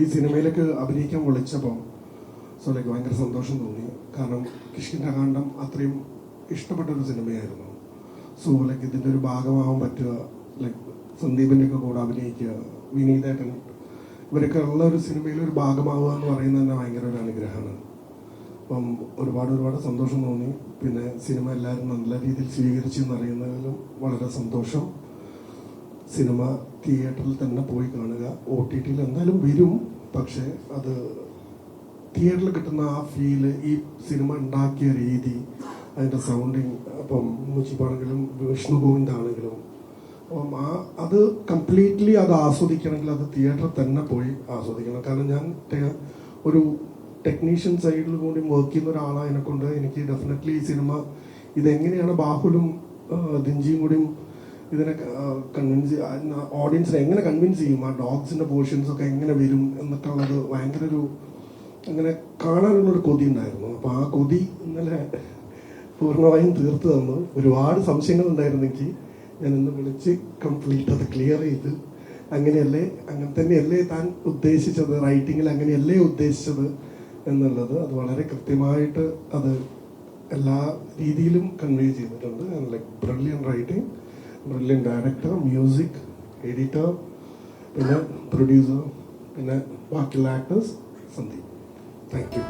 ഈ സിനിമയിലേക്ക് അഭിനയിക്കാൻ വിളിച്ചപ്പോൾ സോലയ്ക്ക് ഭയങ്കര സന്തോഷം തോന്നി. കാരണം കിഷ്കിന്റെ അത്രയും ഇഷ്ടപ്പെട്ട ഒരു സിനിമയായിരുന്നു. സോ ലൈക്ക് ഇതിന്റെ ഒരു ഭാഗമാവാൻ പറ്റുക ലൈക്ക് സന്ദീപിന്റെ കൂടെ അഭിനയിക്കുക വിനീതേട്ടൻ ഇവരൊക്കെ ഉള്ള ഒരു സിനിമയിൽ ഒരു ഭാഗമാവുക എന്ന് പറയുന്നത് തന്നെ ഭയങ്കര ഒരു അനുഗ്രഹമാണ്. അപ്പം ഒരുപാട് ഒരുപാട് സന്തോഷം തോന്നി. പിന്നെ സിനിമ എല്ലാവരും നല്ല രീതിയിൽ സ്വീകരിച്ചു എന്നറിയുന്നതിലും വളരെ സന്തോഷം. സിനിമ തിയേറ്ററിൽ തന്നെ പോയി കാണുക. ഒ ടി ടിയിൽ എന്തായാലും വരും. പക്ഷേ അത് തിയേറ്ററിൽ കിട്ടുന്ന ആ ഫീൽ ഈ സിനിമ ഉണ്ടാക്കിയ രീതി അതിന്റെ സൗണ്ടിങ് അപ്പം മുച്ചിപ്പാണെങ്കിലും വിഷ്ണു ഗോവിന്ദ് ആണെങ്കിലും അപ്പം ആ അത് കംപ്ലീറ്റ്ലി അത് ആസ്വദിക്കണമെങ്കിൽ അത് തിയേറ്ററിൽ തന്നെ പോയി ആസ്വദിക്കണം. കാരണം ഞാൻ ഒരു ടെക്നീഷ്യൻ സൈഡിൽ കൂടി വർക്ക് ചെയ്യുന്ന ഒരാളായതിനെ കൊണ്ട് എനിക്ക് ഡെഫിനറ്റ്ലി ഈ സിനിമ ഇതെങ്ങനെയാണ് ബാഹുലും ദിഞ്ചിയും കൂടിയും ഇതിനെ കൺവിൻസ് ഓഡിയൻസിനെ എങ്ങനെ കൺവിൻസ് ചെയ്യും? ആ ഡോഗ്സിന്റെ പോർഷൻസ് ഒക്കെ എങ്ങനെ വരും എന്നൊക്കെ ഉള്ളത് ഭയങ്കര ഒരു അങ്ങനെ കാണാനുള്ളൊരു കൊതി ഉണ്ടായിരുന്നു. അപ്പൊ ആ കൊതി ഇന്നലെ പൂർണമായും തീർത്തു തന്നു. ഒരുപാട് സംശയങ്ങൾ ഉണ്ടായിരുന്നെങ്കിൽ ഞാൻ ഇന്ന് വിളിച്ച് കംപ്ലീറ്റ് അത് ക്ലിയർ ചെയ്ത് അങ്ങനെയല്ലേ അങ്ങനെ തന്നെയല്ലേ താൻ ഉദ്ദേശിച്ചത്? റൈറ്റിങ്ങിൽ അങ്ങനെയല്ലേ ഉദ്ദേശിച്ചത് എന്നുള്ളത് അത് വളരെ കൃത്യമായിട്ട് അത് എല്ലാ രീതിയിലും കൺവേ ചെയ്തിട്ടുണ്ട്. Like brilliant writing brilliant director music editor പിന്നെ പ്രൊഡ്യൂസർ പിന്നെ ബാക്കിയുള്ള ആക്ടേഴ്സ് സന്ദീപ്. Thank you